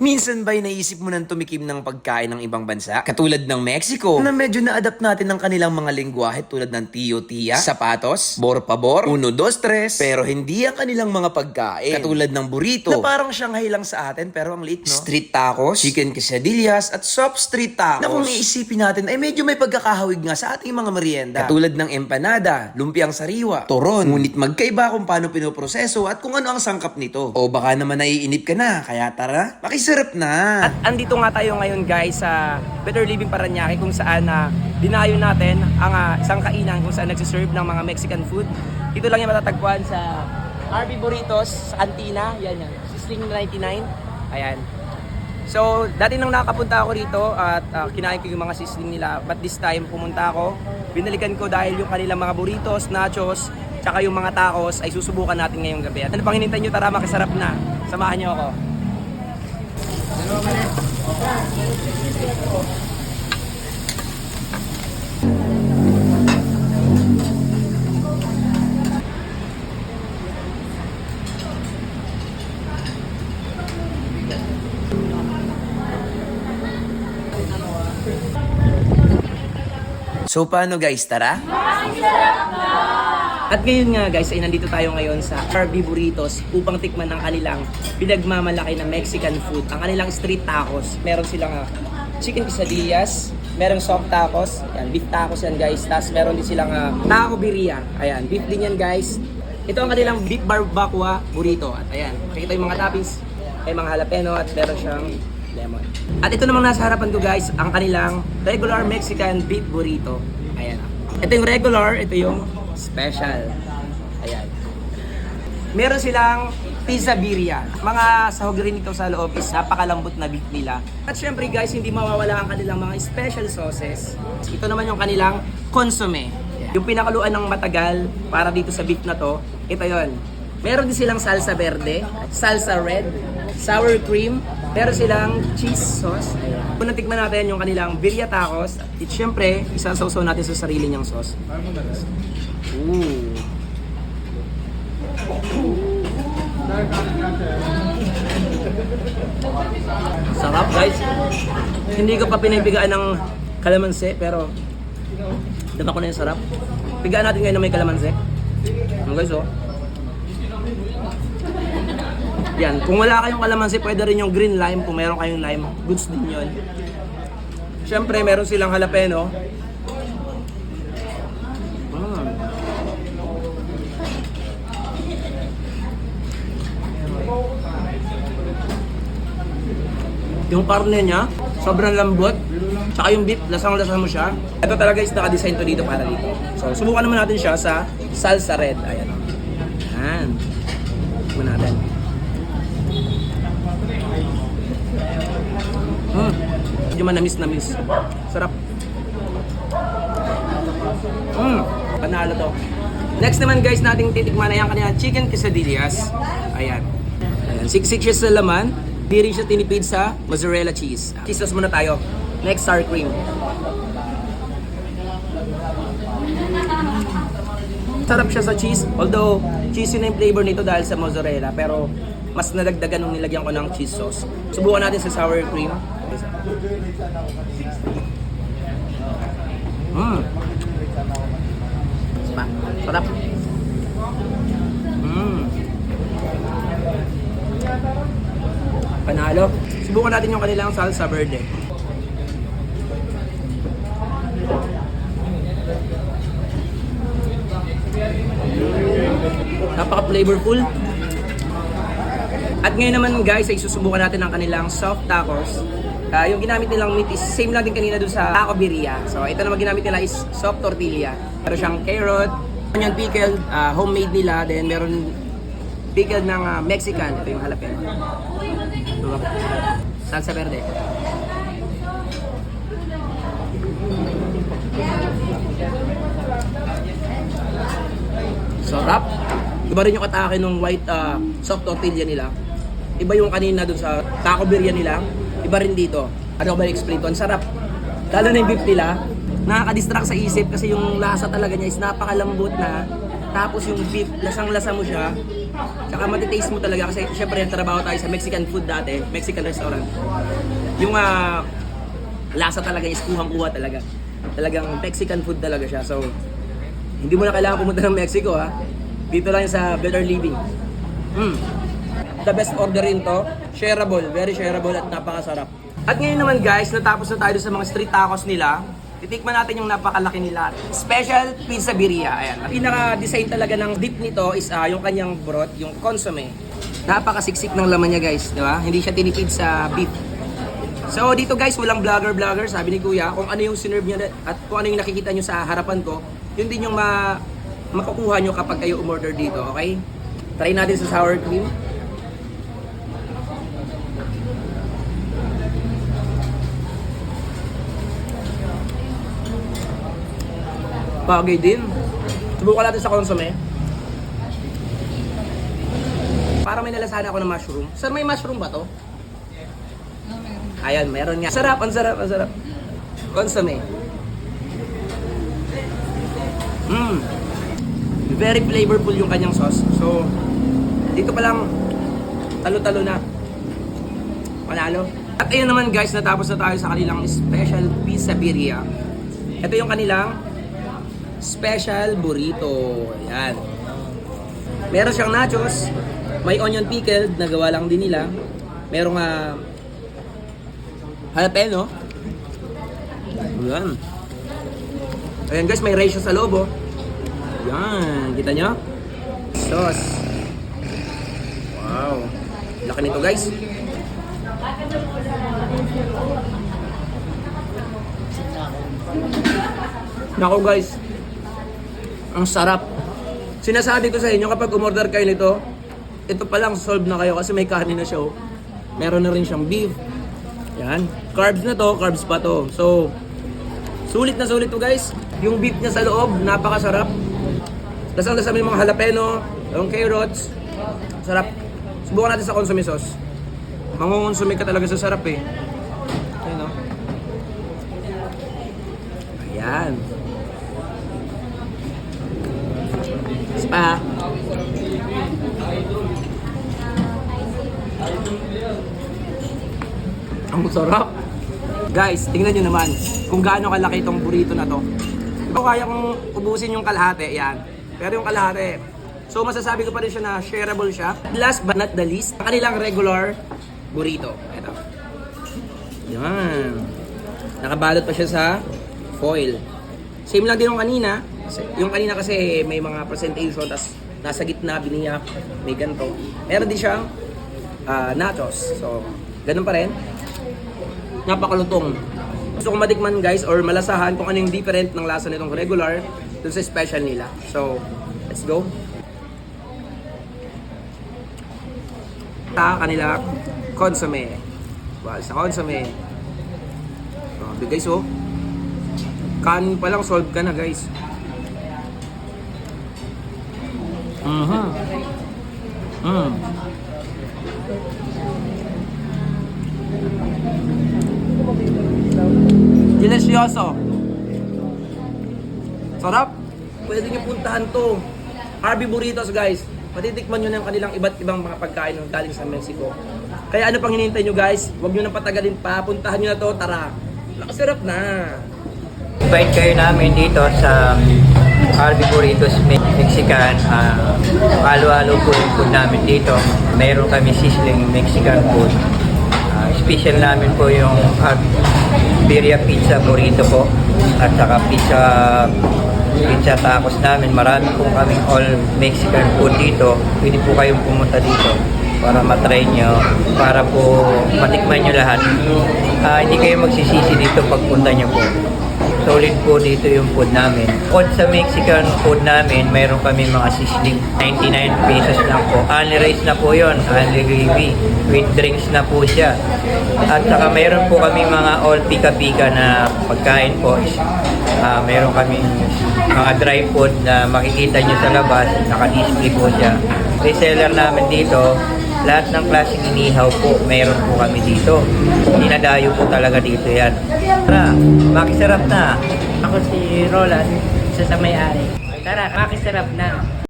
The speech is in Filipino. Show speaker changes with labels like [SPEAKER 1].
[SPEAKER 1] Minsan ba'y naisip mo nang tumikim ng pagkain ng ibang bansa? Katulad ng Mexico, na medyo na-adapt natin ng kanilang mga lingwahe tulad ng tiyo tiya, sapatos, bor pabor, uno dos tres, pero hindi ang kanilang mga pagkain. Katulad ng burrito, na parang Shanghai lang sa atin pero ang liit, no? Street tacos, chicken quesadillas, at soft street tacos. Na kung iisipin natin ay medyo may pagkakahawig nga sa ating mga merienda. Katulad ng empanada, lumpiang sariwa, toron. Ngunit magkaiba kung paano pinoproseso at kung ano ang sangkap nito. O baka naman naiinip ka na, kaya tara, makisarap na.
[SPEAKER 2] At andito nga tayo ngayon guys sa Better Living Paranaque kung saan na dinayo natin ang ah, isang kainan kung saan nagsiserve ng mga Mexican food. Dito lang yung matatagpuan sa RB Burritos sa Antina. Yan yan. Sisling 99. Ayan. So, dati nang nakapunta ako rito at ah, kinain ko yung mga sisling nila. But this time, pumunta ako. Binalikan ko dahil yung kanilang mga burritos, nachos, tsaka yung mga tacos ay susubukan natin ngayong gabi. At ano pang hinintay nyo? Tara, makisarap na. Samahan nyo ako.
[SPEAKER 1] So paano guys, tara?
[SPEAKER 2] At ngayon nga guys, ay nandito tayo ngayon sa RB Burritos upang tikman ang kanilang pinagmamalaki na Mexican food, ang kanilang street tacos. Meron silang ah, chicken quesadillas, merong soft tacos, yan, beef tacos yan guys, tapos meron din silang ah, taco birria, ayan, beef din yan guys. Ito ang kanilang beef barbacoa burrito. At ayan, nakita yung mga toppings, may mga jalapeno at meron siyang lemon. At ito namang nasa harapan ko guys, ang kanilang regular Mexican beef burrito. Ito yung regular, ito yung special. Ayan. Meron silang pizza birria. Mga sahog rin ito sa loob is napakalambot na beef nila. At syempre guys, hindi mawawala ang kanilang mga special sauces. Ito naman yung kanilang consomme. Yung pinakaluan ng matagal para dito sa beef na to, ito yon. Meron din silang salsa verde, salsa red, sour cream, meron silang cheese sauce. Kung natikman natin yung kanilang birria tacos, at syempre, isasawsaw natin sa sarili niyang sauce. Ooh. Sarap guys. Hindi ko pa pinipigaan ng kalamansi pero dama ko na yung sarap. Pigaan natin ngayon na may kalamansi. Ano guys oh. Yan, kung wala kayong kalamansi, pwede rin yung green lime. Kung meron kayong lime, goods din yun. Siyempre, meron silang jalapeno. Mm. Yung karne niya, sobrang lambot. Tsaka yung beef, lasang-lasa mo siya. Ito talaga is naka-design to dito para dito. So, subukan naman natin siya sa salsa red. Ayan. Ayan. Subukan natin. Mm. Medyo manamis-namis. Sarap. Mm. Panalo to. Next naman guys, nating titikman na yung kanilang chicken quesadillas. Ayan. Siksik siya sa laman. Di rin siya tinipid sa mozzarella cheese. Cheese sauce muna tayo. Next, sour cream. Sarap siya sa cheese. Although, cheesy na yung flavor nito dahil sa mozzarella. Pero, mas nadagdagan nung nilagyan ko ng cheese sauce. Subukan natin sa sour cream. Mmm. Pa, sarap. Mmm. Panalo. Subukan natin yung kanilang salsa verde. Napaka-flavorful. At ngayon naman guys, ay susubukan natin ang kanilang soft tacos. Ah, yung ginamit nilang meat is same lang din kanina dun sa taco birria. So ito naman ginamit nila is soft tortilla. Meron siyang carrot, onion pickle, ah, homemade nila. Then meron pickle ng ah, Mexican. Ito yung jalapeno. Salsa verde. Sarap. Iba rin yung atake ng white ah, soft tortilla nila. Iba yung kanina dun sa taco birria nila. Iba rin dito. Ano ko ba i-explain to? Ang sarap. Lalo na yung beef nila. Nakaka-distract sa isip kasi yung lasa talaga niya is napakalambot na. Tapos yung beef, lasang-lasa mo siya. Tsaka matitaste mo talaga kasi syempre trabaho tayo sa Mexican food dati, Mexican restaurant. Yung ah, lasa talaga is kuhang-kuha talaga. Talagang Mexican food talaga siya. So, hindi mo na kailangan pumunta ng Mexico ha. Dito lang sa Better Living. Mm. The best order rin to. Shareable. Very shareable at napakasarap. At ngayon naman guys, natapos na tayo sa mga street tacos nila. Titikman natin yung napakalaki nila. Special Pizza Birria. Ayan. Ang pinaka-design talaga ng dip nito is ah, yung kanyang broth, yung consomme. Napakasiksik ng laman niya guys. Di ba? Hindi siya tinipid sa beef. So dito guys, walang vlogger-vlogger, sabi ni Kuya, kung ano yung sinerve niya at kung ano yung nakikita nyo sa harapan ko, yun din yung ma makukuha nyo kapag kayo umorder dito, okay? Try natin sa sour cream. Bagay din. Subukan natin sa consomme. Para may nalasahan ako ng mushroom. Sir, may mushroom ba to? Ayan, meron nga. Sarap, ang sarap, ang sarap. Consomme. Mmm. Very flavorful yung kanyang sauce. So, dito pa lang, talo-talo na. Panalo. At ayun naman guys, natapos na tayo sa kanilang special pizza birria. Ito yung kanilang special burrito. Ayan. Meron siyang nachos, may onion pickled na gawa lang din nila. Merong ah, jalapeno. Ayan. Ayan guys, may ratio sa loob Ayan, kita nyo? Sauce. Wow. Laki nito guys. Nako guys. Ang sarap. Sinasabi ko sa inyo kapag umorder kayo nito, ito pa lang solve na kayo kasi may kanin na siya. oh. Meron na rin siyang beef. Yan. Carbs na to, carbs pa to. So, sulit na sulit to guys. Yung beef niya sa loob, napakasarap. Tapos ang kasama yung mga jalapeno, yung carrots. Sarap. Subukan natin sa consomme sauce. Mangungonsume ka talaga sa sarap eh. Oh. Ayan. Spa. Ang sarap. Guys, tingnan nyo naman kung gaano kalaki itong burrito na to. Ito kaya kong ubusin yung kalahati, yan. Pero yung kalahati, so masasabi ko pa rin siya na shareable siya. Last but not the least, ang kanilang regular burrito. Ito. Yan. Nakabalot pa siya sa foil. Same lang din yung kanina. Yung kanina kasi may mga presentation, tas nasa gitna, biniyak, may ganito. Meron din siyang ah, nachos. So, ganun pa rin. Napakalutong. Gusto kong matikman guys or malasahan kung ano yung different ng lasa nitong regular dun sa special nila. So, let's go. Sa kanila consomme. Well, sa consomme. Grabe guys oh. Kanin pa lang solve ka na guys. Mhm. Mm. Delicioso. Sarap. Pwede niyo puntahan to. Harvey Burritos guys. Patitikman nyo yung kanilang iba't ibang mga pagkain ng galing sa Mexico. Kaya ano pang hinihintay nyo guys? Huwag nyo nang patagalin pa. Puntahan nyo na to. Tara. Nakasarap na.
[SPEAKER 3] Invite kayo namin dito sa Harvey Burritos Mexican. Uh, halo-halo po yung food namin dito. Mayroon kami sizzling Mexican food. Ah, special namin po yung uh, birria pizza burrito po. At saka pizza pizza tacos namin. Marami po kaming all Mexican food dito. Pwede po kayong pumunta dito para matry nyo, para po matikman nyo lahat. Ah, hindi kayo magsisisi dito pagpunta nyo po. Solid po dito yung food namin. Bukod sa Mexican food namin, mayroon kami mga sizzling 99 pesos lang po. Only rice na po yon, only gravy. With drinks na po siya. At saka mayroon po kami mga all pika-pika na pagkain po. Ah, mayroon kami mga dry food na makikita nyo sa labas. Naka-display po siya. Reseller namin dito, lahat ng klaseng inihaw po, mayroon po kami dito. Dinadayo po talaga dito yan. Tara, makisarap na.
[SPEAKER 4] Ako si Roland, isa sa may-ari. Tara, makisarap na.